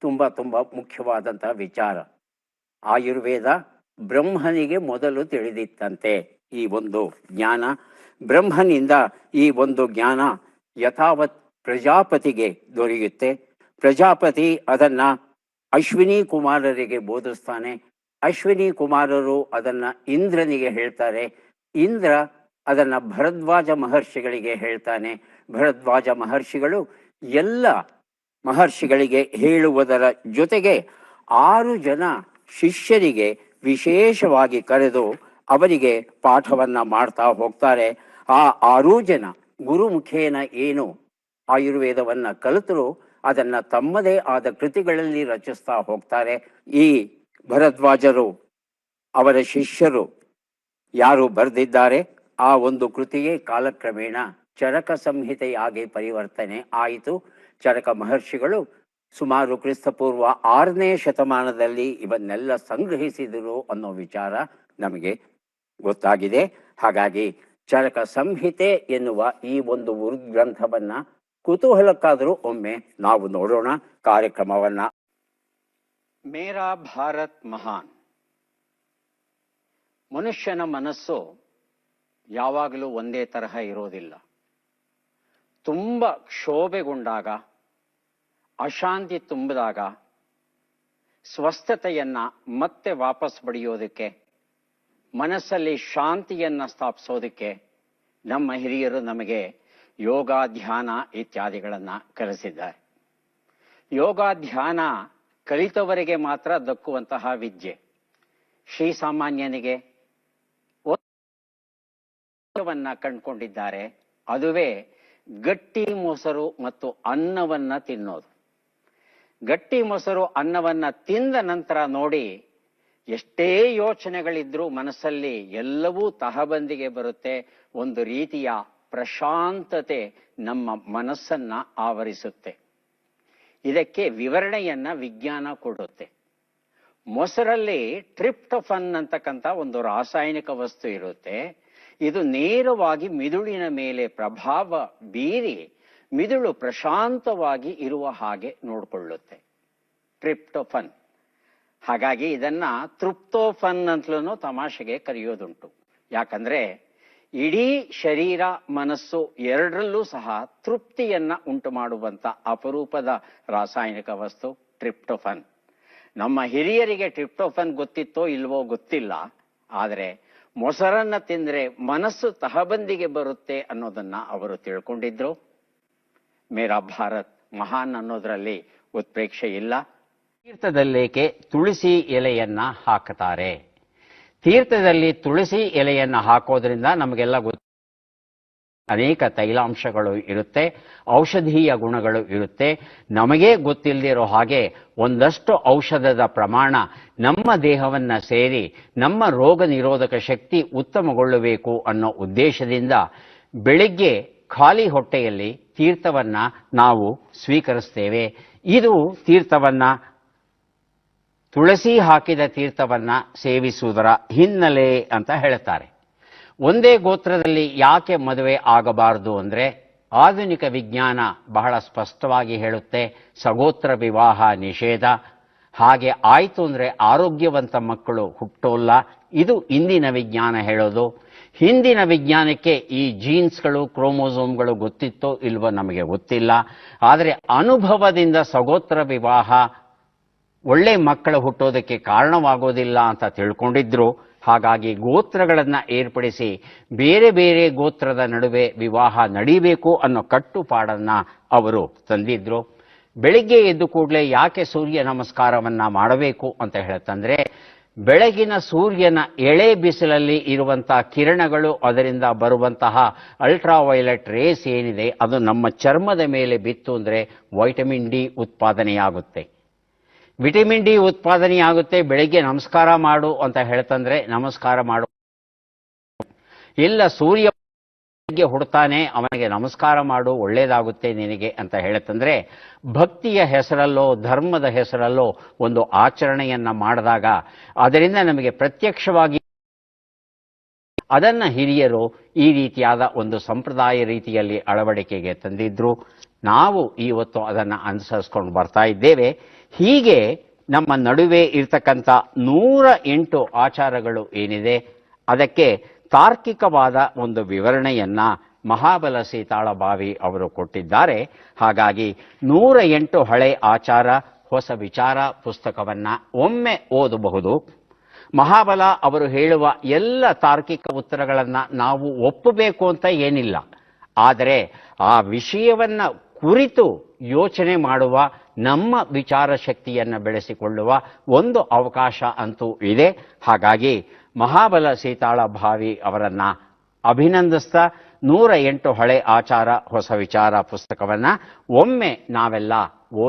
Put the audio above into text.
ತುಂಬ ತುಂಬ ಮುಖ್ಯವಾದಂಥ ವಿಚಾರ. ಆಯುರ್ವೇದ ಬ್ರಹ್ಮನಿಗೆ ಮೊದಲು ತಿಳಿದಿತ್ತಂತೆ ಈ ಒಂದು ಜ್ಞಾನ. ಬ್ರಹ್ಮನಿಂದ ಈ ಒಂದು ಜ್ಞಾನ ಯಥಾವತ್ ಪ್ರಜಾಪತಿಗೆ ದೊರೆಯುತ್ತೆ. ಪ್ರಜಾಪತಿ ಅದನ್ನು ಅಶ್ವಿನಿ ಕುಮಾರರಿಗೆ ಬೋಧಿಸ್ತಾನೆ. ಅಶ್ವಿನಿ ಕುಮಾರರು ಅದನ್ನು ಇಂದ್ರನಿಗೆ ಹೇಳ್ತಾರೆ. ಇಂದ್ರ ಅದನ್ನು ಭರದ್ವಾಜ ಮಹರ್ಷಿಗಳಿಗೆ ಹೇಳ್ತಾನೆ. ಭರದ್ವಾಜ ಮಹರ್ಷಿಗಳು ಎಲ್ಲ ಮಹರ್ಷಿಗಳಿಗೆ ಹೇಳುವುದರ ಜೊತೆಗೆ ಆರು ಜನ ಶಿಷ್ಯರಿಗೆ ವಿಶೇಷವಾಗಿ ಕರೆದು ಅವರಿಗೆ ಪಾಠವನ್ನ ಮಾಡ್ತಾ ಹೋಗ್ತಾರೆ. ಆ ಆರು ಜನ ಗುರುಮುಖೇನ ಏನು ಆಯುರ್ವೇದವನ್ನ ಕಲಿತರು ಅದನ್ನ ತಮ್ಮದೇ ಆದ ಕೃತಿಗಳಲ್ಲಿ ರಚಿಸ್ತಾ ಹೋಗ್ತಾರೆ. ಈ ಭರದ್ವಾಜರು, ಅವರ ಶಿಷ್ಯರು ಯಾರು ಬರೆದಿದ್ದಾರೆ? ಆ ಒಂದು ಕೃತಿಯೇ ಕಾಲಕ್ರಮೇಣ ಚರಕ ಸಂಹಿತೆಯಾಗಿ ಪರಿವರ್ತನೆ ಆಯಿತು. ಚರಕ ಮಹರ್ಷಿಗಳು ಸುಮಾರು ಕ್ರಿಸ್ತಪೂರ್ವ ಆರನೇ ಶತಮಾನದಲ್ಲಿ ಇವನ್ನೆಲ್ಲ ಸಂಗ್ರಹಿಸಿದರು ಅನ್ನೋ ವಿಚಾರ ನಮಗೆ ಗೊತ್ತಾಗಿದೆ. ಹಾಗಾಗಿ ಚರಕ ಸಂಹಿತೆ ಎನ್ನುವ ಈ ಒಂದು ಗ್ರಂಥವನ್ನ ಕುತೂಹಲಕ್ಕಾದರೂ ಒಮ್ಮೆ ನಾವು ನೋಡೋಣ. ಕಾರ್ಯಕ್ರಮವನ್ನ ಮೇರಾ ಭಾರತ್ ಮಹಾನ್. ಮನುಷ್ಯನ ಮನಸ್ಸು ಯಾವಾಗಲೂ ಒಂದೇ ತರಹ ಇರೋದಿಲ್ಲ. ತುಂಬ ಕ್ಷೋಭೆಗೊಂಡಾಗ ಅಶಾಂತಿ ತುಂಬಿದಾಗ ಸ್ವಸ್ಥತೆಯನ್ನ ಮತ್ತೆ ವಾಪಸ್ ಪಡೆಯೋದಕ್ಕೆ, ಮನಸ್ಸಲ್ಲಿ ಶಾಂತಿಯನ್ನ ಸ್ಥಾಪಿಸೋದಕ್ಕೆ ನಮ್ಮ ಹಿರಿಯರು ನಮಗೆ ಯೋಗ, ಧ್ಯಾನ ಇತ್ಯಾದಿಗಳನ್ನ ಕಲಿಸಿದ್ದಾರೆ. ಯೋಗ, ಧ್ಯಾನ ಕಲಿತವರಿಗೆ ಮಾತ್ರ ದಕ್ಕುವಂತಹ ವಿದ್ಯೆ. ಶ್ರೀಸಾಮಾನ್ಯನಿಗೆ ವನ್ನ ಕಂಡುಕೊಂಡಿದ್ದಾರೆ. ಅದುವೇ ಗಟ್ಟಿ ಮೊಸರು ಮತ್ತು ಅನ್ನವನ್ನ ತಿನ್ನೋದು. ಗಟ್ಟಿ ಮೊಸರು ಅನ್ನವನ್ನ ತಿಂದ ನಂತರ ನೋಡಿ ಎಷ್ಟೇ ಯೋಚನೆಗಳಿದ್ರೂ ಮನಸ್ಸಲ್ಲಿ ಎಲ್ಲವೂ ತಹಬಂದಿಗೆ ಬರುತ್ತೆ. ಒಂದು ರೀತಿಯ ಪ್ರಶಾಂತತೆ ನಮ್ಮ ಮನಸ್ಸನ್ನ ಆವರಿಸುತ್ತೆ. ಇದಕ್ಕೆ ವಿವರಣೆಯನ್ನ ವಿಜ್ಞಾನ ಕೊಡುತ್ತೆ. ಮೊಸರಲ್ಲಿ ಟ್ರಿಪ್ಟೊಫನ್ ಅಂತಕ್ಕಂಥ ಒಂದು ರಾಸಾಯನಿಕ ವಸ್ತು ಇರುತ್ತೆ. ಇದು ನೇರವಾಗಿ ಮಿದುಳಿನ ಮೇಲೆ ಪ್ರಭಾವ ಬೀರಿ ಮಿದುಳು ಪ್ರಶಾಂತವಾಗಿ ಇರುವ ಹಾಗೆ ನೋಡಿಕೊಳ್ಳುತ್ತೆ. ಟ್ರಿಪ್ಟೋಫನ್. ಹಾಗಾಗಿ ಇದನ್ನ ತೃಪ್ತೋಫನ್ ಅಂತಲೂ ತಮಾಷೆಗೆ ಕರೆಯೋದುಂಟು. ಯಾಕಂದ್ರೆ ಇಡೀ ಶರೀರ, ಮನಸ್ಸು ಎರಡರಲ್ಲೂ ಸಹ ತೃಪ್ತಿಯನ್ನ ಉಂಟು ಮಾಡುವಂತ ಅಪರೂಪದ ರಾಸಾಯನಿಕ ವಸ್ತು ಟ್ರಿಪ್ಟೋಫನ್. ನಮ್ಮ ಹಿರಿಯರಿಗೆ ಟ್ರಿಪ್ಟೋಫನ್ ಗೊತ್ತಿತ್ತೋ ಇಲ್ವೋ ಗೊತ್ತಿಲ್ಲ. ಆದರೆ ಮೊಸರನ್ನ ತಿಂದ್ರೆ ಮನಸ್ಸು ತಹಬಂದಿಗೆ ಬರುತ್ತೆ ಅನ್ನೋದನ್ನ ಅವರು ತಿಳ್ಕೊಂಡಿದ್ರು. ಮೇರಾ ಭಾರತ್ ಮಹಾನ್ ಅನ್ನೋದ್ರಲ್ಲಿ ಉತ್ಪ್ರೇಕ್ಷೆ ಇಲ್ಲ. ತೀರ್ಥದಲ್ಲೇಕೆ ತುಳಸಿ ಎಲೆಯನ್ನ ಹಾಕುತ್ತಾರೆ? ತೀರ್ಥದಲ್ಲಿ ತುಳಸಿ ಎಲೆಯನ್ನ ಹಾಕೋದ್ರಿಂದ ನಮಗೆಲ್ಲ ಗೊತ್ತು. ಅನೇಕ ತೈಲಾಂಶಗಳು ಇರುತ್ತೆ, ಔಷಧೀಯ ಗುಣಗಳು ಇರುತ್ತೆ. ನಮಗೇ ಗೊತ್ತಿಲ್ಲದಿರೋ ಹಾಗೆ ಒಂದಷ್ಟು ಔಷಧದ ಪ್ರಮಾಣ ನಮ್ಮ ದೇಹವನ್ನ ಸೇರಿ ನಮ್ಮ ರೋಗ ನಿರೋಧಕ ಶಕ್ತಿ ಉತ್ತಮಗೊಳ್ಳಬೇಕು ಅನ್ನೋ ಉದ್ದೇಶದಿಂದ ಬೆಳಿಗ್ಗೆ ಖಾಲಿ ಹೊಟ್ಟೆಯಲ್ಲಿ ತೀರ್ಥವನ್ನ ನಾವು ಸ್ವೀಕರಿಸ್ತೇವೆ. ಇದು ತೀರ್ಥವನ್ನ, ತುಳಸಿ ಹಾಕಿದ ತೀರ್ಥವನ್ನ ಸೇವಿಸುವುದರ ಹಿನ್ನೆಲೆ ಅಂತ ಹೇಳ್ತಾರೆ. ಒಂದೇ ಗೋತ್ರದಲ್ಲಿ ಯಾಕೆ ಮದುವೆ ಆಗಬಾರದು ಅಂದ್ರೆ, ಆಧುನಿಕ ವಿಜ್ಞಾನ ಬಹಳ ಸ್ಪಷ್ಟವಾಗಿ ಹೇಳುತ್ತೆ, ಸಗೋತ್ರ ವಿವಾಹ ನಿಷೇಧ. ಹಾಗೆ ಆಯಿತು ಅಂದ್ರೆ ಆರೋಗ್ಯವಂತ ಮಕ್ಕಳು ಹುಟ್ಟೋಲ್ಲ. ಇದು ಇಂದಿನ ವಿಜ್ಞಾನ ಹೇಳೋದು. ಹಿಂದಿನ ವಿಜ್ಞಾನಕ್ಕೆ ಈ ಜೀನ್ಸ್ಗಳು ಕ್ರೋಮೋಸೋಮ್ಗಳು ಗೊತ್ತಿತ್ತೋ ಇಲ್ವೋ ನಮಗೆ ಗೊತ್ತಿಲ್ಲ. ಆದರೆ ಅನುಭವದಿಂದ ಸಗೋತ್ರ ವಿವಾಹ ಒಳ್ಳೆ ಮಕ್ಕಳು ಹುಟ್ಟೋದಕ್ಕೆ ಕಾರಣವಾಗೋದಿಲ್ಲ ಅಂತ ತಿಳ್ಕೊಂಡಿದ್ರು. ಹಾಗಾಗಿ ಗೋತ್ರಗಳನ್ನು ಏರ್ಪಡಿಸಿ ಬೇರೆ ಬೇರೆ ಗೋತ್ರದ ನಡುವೆ ವಿವಾಹ ನಡೀಬೇಕು ಅನ್ನೋ ಕಟ್ಟುಪಾಡನ್ನ ಅವರು ತಂದಿದ್ರು. ಬೆಳಿಗ್ಗೆ ಎದ್ದು ಕೂಡಲೇ ಯಾಕೆ ಸೂರ್ಯ ನಮಸ್ಕಾರವನ್ನ ಮಾಡಬೇಕು ಅಂತ ಹೇಳ್ತಂದ್ರೆ ಬೆಳಗಿನ ಸೂರ್ಯನ ಎಳೆ ಬಿಸಿಲಲ್ಲಿ ಇರುವಂತಹ ಕಿರಣಗಳು ಅದರಿಂದ ಬರುವಂತಹ ಅಲ್ಟ್ರಾ ವೈಲೆಟ್ ರೇಸ್ ಏನಿದೆ, ಅದು ನಮ್ಮ ಚರ್ಮದ ಮೇಲೆ ಬಿತ್ತು ಅಂದರೆ ವೈಟಮಿನ್ ಡಿ ಉತ್ಪಾದನೆಯಾಗುತ್ತೆ. ವಿಟಮಿನ್ ಡಿ ಉತ್ಪಾದನೆಯಾಗುತ್ತೆ, ಬೆಳಗ್ಗೆ ನಮಸ್ಕಾರ ಮಾಡು ಅಂತ ಹೇಳ್ತಂದ್ರೆ ನಮಸ್ಕಾರ ಮಾಡು. ಇಲ್ಲ ಸೂರ್ಯ ಬೆಳಿಗ್ಗೆ ಹುಡ್ತಾನೆ, ಅವನಿಗೆ ನಮಸ್ಕಾರ ಮಾಡು, ಒಳ್ಳೇದಾಗುತ್ತೆ ನಿನಗೆ ಅಂತ ಹೇಳುತ್ತಂದ್ರೆ, ಭಕ್ತಿಯ ಹೆಸರಲ್ಲೋ, ಧರ್ಮದ ಹೆಸರಲ್ಲೋ ಒಂದು ಆಚರಣೆಯನ್ನ ಮಾಡಿದಾಗ, ಅದರಿಂದ ನಮಗೆ ಪ್ರತ್ಯಕ್ಷವಾಗಿ ಅದನ್ನ ಹಿರಿಯರು ಈ ರೀತಿಯಾದ ಒಂದು ಸಂಪ್ರದಾಯ ರೀತಿಯಲ್ಲಿ ಅಳವಡಿಕೆಗೆ ತಂದಿದ್ರು. ನಾವು ಇವತ್ತು ಅದನ್ನು ಅನುಸರಿಸ್ಕೊಂಡು ಬರ್ತಾ ಇದ್ದೇವೆ. ಹೀಗೆ ನಮ್ಮ ನಡುವೆ ಇರ್ತಕ್ಕಂಥ ನೂರ ಎಂಟು ಆಚಾರಗಳು ಏನಿದೆ, ಅದಕ್ಕೆ ತಾರ್ಕಿಕವಾದ ಒಂದು ವಿವರಣೆಯನ್ನ ಮಹಾಬಲ ಸೀತಾಳ ಬಾವಿ ಅವರು ಕೊಟ್ಟಿದ್ದಾರೆ. ಹಾಗಾಗಿ ನೂರ ಎಂಟು ಹಳೆ ಆಚಾರ, ಹೊಸ ವಿಚಾರ ಪುಸ್ತಕವನ್ನ ಒಮ್ಮೆ ಓದಬಹುದು. ಮಹಾಬಲ ಅವರು ಹೇಳುವ ಎಲ್ಲ ತಾರ್ಕಿಕ ಉತ್ತರಗಳನ್ನ ನಾವು ಒಪ್ಪಬೇಕು ಅಂತ ಏನಿಲ್ಲ. ಆದರೆ ಆ ವಿಷಯವನ್ನ ಕುರಿತು ಯೋಚನೆ ಮಾಡುವ, ನಮ್ಮ ವಿಚಾರ ಶಕ್ತಿಯನ್ನು ಬೆಳೆಸಿಕೊಳ್ಳುವ ಒಂದು ಅವಕಾಶ ಅಂತೂ ಇದೆ. ಹಾಗಾಗಿ ಮಹಾಬಲ ಸೀತಾಳ ಭಾವಿ ಅವರನ್ನ ಅಭಿನಂದಿಸ್ತಾ ನೂರ ಎಂಟು ಹಳೆ ಆಚಾರ, ಹೊಸ ವಿಚಾರ ಪುಸ್ತಕವನ್ನ ಒಮ್ಮೆ ನಾವೆಲ್ಲ ಓದ